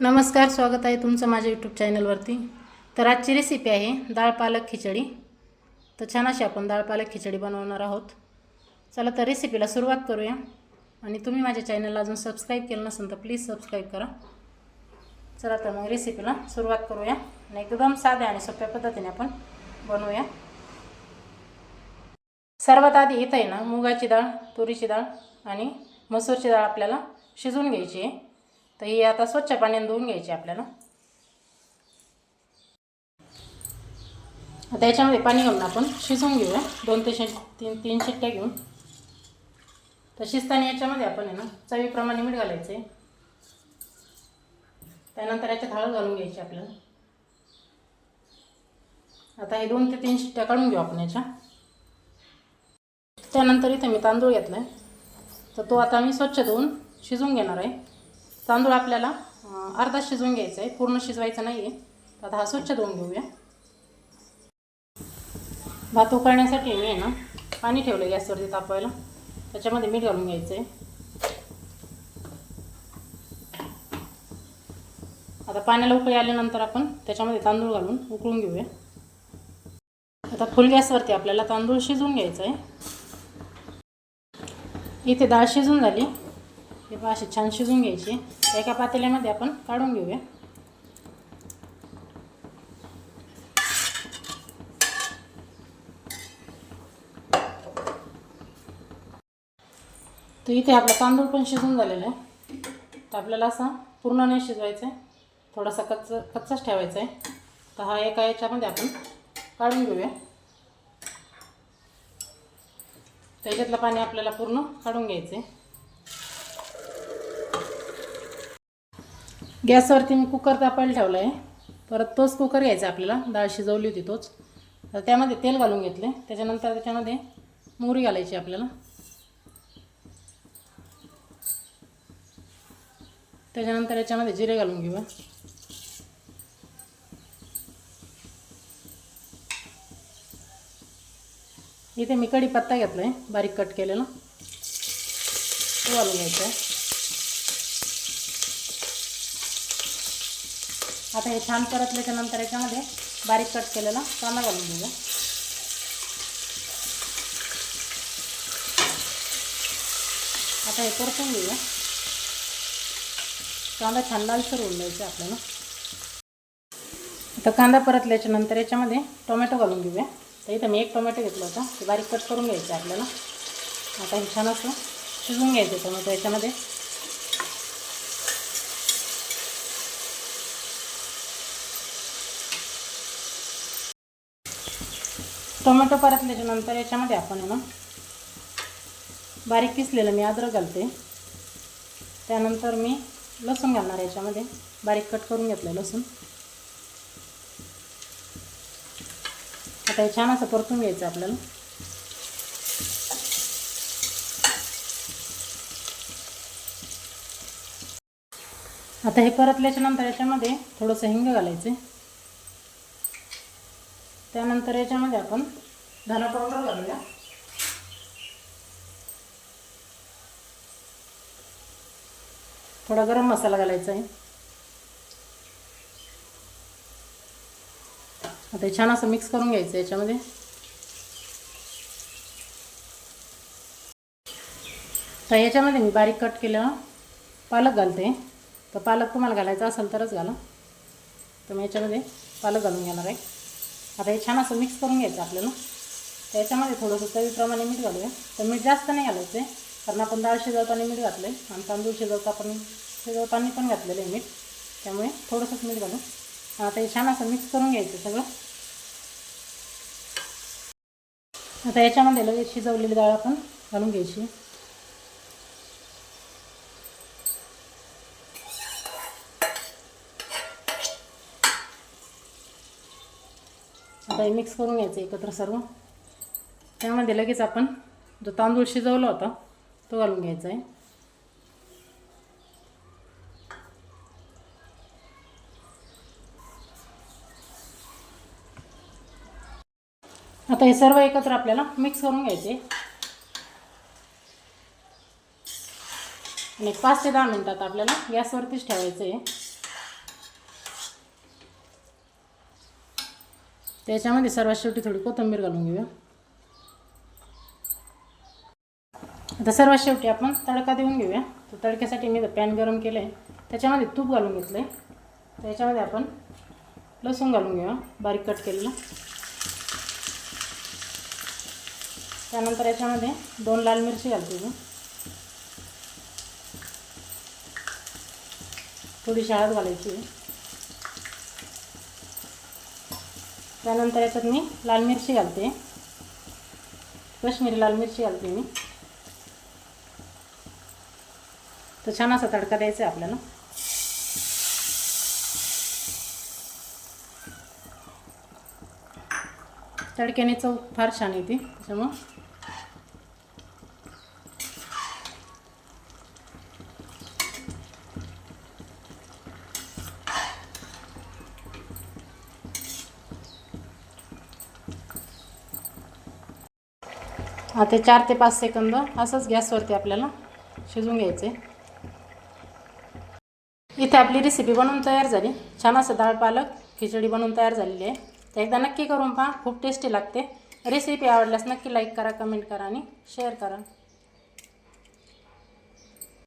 नमस्कार स्वागत आहे तुमचं माझ्या यूट्यूब चॅनलवरती. तर आजची रेसिपी आहे डाळ पालक खिचडी. तर छान अशी आपण डाळ पालक खिचडी बनवणार आहोत. चला तर रेसिपीला सुरुवात करूया. आणि तुम्ही माझ्या चॅनलला अजून सबस्क्राईब केलं नसेल तर प्लीज सबस्क्राईब करा. चला तर मग रेसिपीला सुरुवात करूया. आणि एकदम साध्या आणि सोप्या पद्धतीने आपण बनवूया. सर्वात आधी इथं आहे ना मुगाची डाळ तुरीची डाळ आणि मसूरची डाळ आपल्याला शिजवून घ्यायची आहे. तर ही आता स्वच्छ पाण्याने धुवून घ्यायची आपल्याला. आता याच्यामध्ये पाणी घालून आपण शिजवून घेऊया. दोन ते शे तीन तीन शिट्ट्या घेऊन. तर शिजताना याच्यामध्ये आपण आहे ना चवीप्रमाणे मीठ घालायचं. आहे त्यानंतर याच्यात हळद घालून घ्यायची आपल्याला. आता हे दोन ते तीन शिट्ट्या काढून घेऊ आपण याच्या. त्यानंतर इथे मी तांदूळ घेतला आहे तर तो आता मी स्वच्छ धुवून शिजवून घेणार आहे. तांदूळ आपल्याला अर्धा शिजवून घ्यायचा आहे. पूर्ण शिजवायचं नाही आहे आता हा स्वच्छ धुवून घेऊया. भात उकळण्यासाठी मी आहे ना पाणी ठेवलं गॅसवरती तापवायला. त्याच्यामध्ये मीठ घालून घ्यायचं आहे आता पाण्याला उकळी आल्यानंतर आपण त्याच्यामध्ये तांदूळ घालून उकळून घेऊया. आता फुल गॅसवरती आपल्याला तांदूळ शिजवून घ्यायचं आहे इथे डाळ शिजून झाली. हे पहा असे छान शिजून घ्यायची. एका पातेल्यामध्ये आपण काढून घेऊया. तर इथे आपला तांदूळ पण शिजून झालेला आहे. तर आपल्याला असा पूर्ण नाही शिजवायचा आहे थोडासा कच्च कच्चाच ठेवायचा आहे तर हा एका याच्यामध्ये आपण काढून घेऊया. त्याच्यातलं पाणी आपल्याला पूर्ण काढून घ्यायचं आहे गॅसवरती मी कुकर तापायला ठेवला आहे परत तोच कुकर घ्यायचा आपल्याला. डाळ शिजवली होती तोच. तर त्यामध्ये तेल घालून घेतले त्याच्यानंतर त्याच्यामध्ये मोहरी घालायची आपल्याला. त्याच्यानंतर याच्यामध्ये जिरे घालून घेऊया इथे मी कढीपत्ता घेतला आहे बारीक कट केलेला. तो घालून घ्यायचा. आहे आता हे छान परतल्याच्या नंतर याच्यामध्ये बारीक कट केलेला कांदा घालून घेऊया. आता हे परतून घेऊया. कांदा छान लालसर होऊन द्यायचा आपल्याला. आता कांदा परतल्याच्या नंतर याच्यामध्ये टोमॅटो घालून घेऊया. तर इथं मी एक टोमॅटो घेतला होता. ते बारीक कट करून घ्यायचं आपल्याला. आता हे छान असं शिजवून घ्यायचं टोमॅटो याच्यामध्ये. टोमॅटो परतल्याच्या नंतर याच्यामध्ये आपण आहे ना बारीक किसलेलं मी अद्रक घालते. त्यानंतर मी लसूण घालणार याच्यामध्ये. बारीक कट करून घेतलं लसूण. आता हे छान असं परतून घ्यायचं आपल्याला. आता हे परतल्याच्या नंतर याच्यामध्ये थोडंसं हिंग घालायचं त्यानंतर याच्यामध्ये आपण धना पावडर घालूया. थोडा गरम मसाला घालायचा आहे. आता हे छान असं मिक्स करून घ्यायचं याच्यामध्ये. तर याच्यामध्ये मी बारीक कट केलं पालक घालते. तर पालक तुम्हाला घालायचा असेल तरच घाला. तर मी याच्यामध्ये पालक घालून घेणार आहे. आता हे छान असं मिक्स करून घ्यायचं आपल्याला त्याच्यामध्ये थोडंसं चवीप्रमाणे मीठ घालूया. तर मीठ जास्त नाही घालायचं आहे कारण आपण डाळ शिजवताना मीठ घातलं आहे आणि तांदूळ शिजवता पण शिजवताना पण घातलेलं आहे मीठ. त्यामुळे थोडंसंच मीठ घालू. आता हे छान असं मिक्स करून घ्यायचं सगळं. आता याच्यामध्ये लगेच शिजवलेली डाळ आपण घालून घ्यायची. आता हे मिक्स करून घ्यायचं एकत्र सर्व. त्यामध्ये लगेच आपण जो तांदूळ शिजवला होता तो घालून घ्यायचा आहे. आता हे सर्व एकत्र आपल्याला मिक्स करून घ्यायचे आणि पाच ते दहा मिनटात आपल्याला गॅसवरतीच ठेवायचं आहे. त्याच्यामध्ये सर्वात शेवटी थोडी कोथिंबीर घालून घेऊया. आता सर्वात शेवटी आपण तडका देऊन घेऊया. तर तडक्यासाठी मी पॅन गरम केलं आहे त्याच्यामध्ये तूप घालून घेतलं आहे त्याच्यामध्ये आपण लसूण घालून घेऊया. बारीक कट केलेलं. त्यानंतर याच्यामध्ये दोन लाल मिरची घालते मी. थोडीशी हळद घालायची आहे. त्यानंतर याच्यात मी लाल मिरची घालते. कश्मीरी लाल मिरची घालते मी. तर छान असा तडका द्यायचा आहे आपल्याला. तडक्याने चव फार छान येते त्याच्यामुळं आता चार ते पाच सेकंद असंच गॅसवरती आपल्याला शिजवून घ्यायचे इथे आपली रेसिपी बनवून तयार झाली. छान असं डाळ पालक खिचडी बनवून तयार झालेली आहे. तर एकदा नक्की करून पहा खूप टेस्टी लागते. रेसिपी आवडल्यास नक्की लाईक करा कमेंट करा आणि शेअर करा.